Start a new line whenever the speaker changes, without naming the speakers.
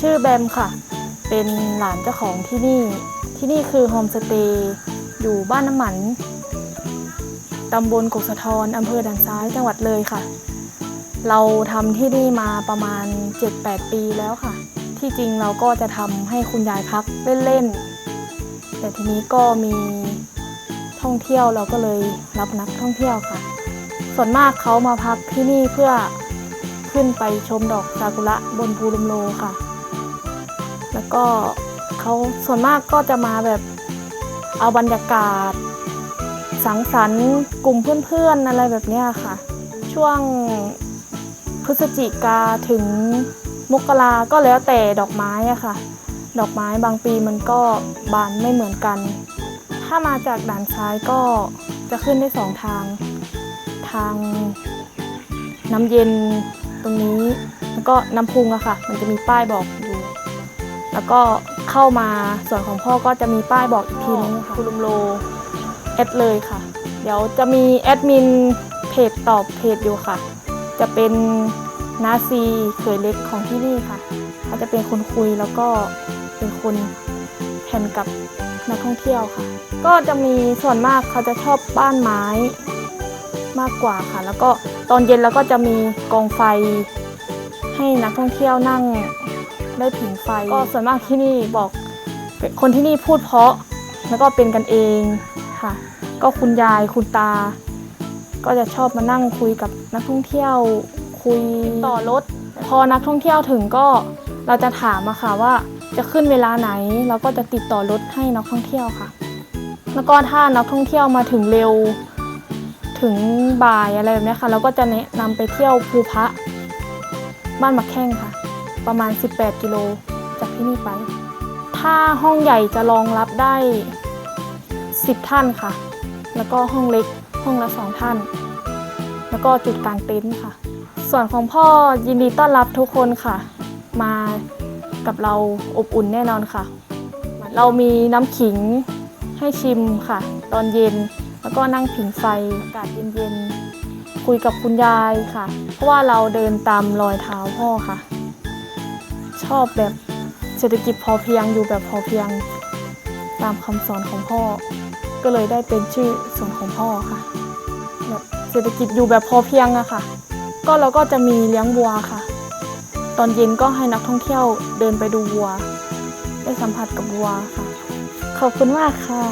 ชื่อแบมค่ะ เป็นหลานเจ้าของที่นี่ ที่นี่คือโฮมสเตย์อยู่บ้านน้ำหมันตำบลกกสะทอนอำเภอด่านซ้ายจังหวัดเลยค่ะ เราทำที่นี่มาประมาณ 7-8 ปีแล้วค่ะ ที่จริงเราก็จะทำให้คุณยายพักเล่นๆ แต่ทีนี้ก็มีท่องเที่ยวเราก็เลยรับนักท่องเที่ยวค่ะ ส่วนมากเขามาพักที่นี่เพื่อขึ้นไปชมดอกซากุระบนภูลุมโลค่ะ แล้วก็เขาส่วนมากก็จะมาแบบเอาบรรยากาศ สังสรรค์กลุ่มเพื่อนๆอะไรแบบนี้ค่ะ ช่วงพฤศจิกาถึงมกราก็แล้วแต่ดอกไม้อะค่ะ ดอกไม้บางปีมันก็บานไม่เหมือนกัน ถ้ามาจากด่านซ้ายก็จะขึ้นได้สองทาง ทางน้ำเย็นตรงนี้ แล้วก็น้ำพุงอะค่ะ มันจะมีป้ายบอกอยู่ แล้วก็เข้ามาส่วนของพ่อก็จะมีป้ายบอกอีกทีนึงค่ะคุลุมโลแอดเลยค่ะ เดี๋ยวจะมีแอดมินเพจตอบเพจอยู่ค่ะ จะเป็นนาซีเขยเล็กของที่นี่ค่ะเขาจะเป็นคนคุยแล้วก็เป็นคนแทนกับนักท่องเที่ยวค่ะ ก็จะมีส่วนมากเขาจะชอบบ้านไม้มากกว่าค่ะ แล้วก็ตอนเย็นแล้วก็จะมีกองไฟให้นักท่องเที่ยวนั่ง ได้ผิงไฟ ก็ส่วนมากที่นี่บอกคนที่นี่พูดเพราะแล้วก็เป็นกันเองค่ะ ก็คุณยายคุณตา ก็จะชอบมานั่งคุยกับนักท่องเที่ยวคุยต่อรถ พอนักท่องเที่ยวถึงก็เราจะถามอะค่ะว่าจะขึ้นเวลาไหนเราก็จะติดต่อรถให้นักท่องเที่ยวค่ะ แล้วก็ถ้านักท่องเที่ยวมาถึงเร็วถึงบ่ายอะไรแบบเนี้ยค่ะเราก็จะแนะนำไปเที่ยวภูพระบ้านมะแข้งค่ะ ประมาณ 18 กิโลจากที่นี่ไป ถ้าห้องใหญ่จะรองรับได้ 10 ท่านค่ะ แล้วก็ห้องเล็กห้องละสองท่าน แล้วก็จุดกลางเต็นท์ค่ะ ส่วนของพ่อยินดีต้อนรับทุกคนค่ะ มากับเราอบอุ่นแน่นอนค่ะ เรามีน้ำขิงให้ชิมค่ะ ตอนเย็นแล้วก็นั่งผิงไฟอากาศเย็นๆคุยกับคุณยายค่ะ เพราะว่าเราเดินตามรอยเท้าพ่อค่ะ ชอบแบบเศรษฐกิจพอเพียงอยู่แบบพอเพียงตามคำสอนของพ่อ ก็เลยได้เป็นชื่อสวนของพ่อค่ะแบบเศรษฐกิจอยู่แบบพอเพียงอะค่ะ ก็เราก็จะมีเลี้ยงวัวค่ะ ตอนเย็นก็ให้นักท่องเที่ยวเดินไปดูวัว ได้สัมผัสกับวัวค่ะ ขอบคุณมากค่ะ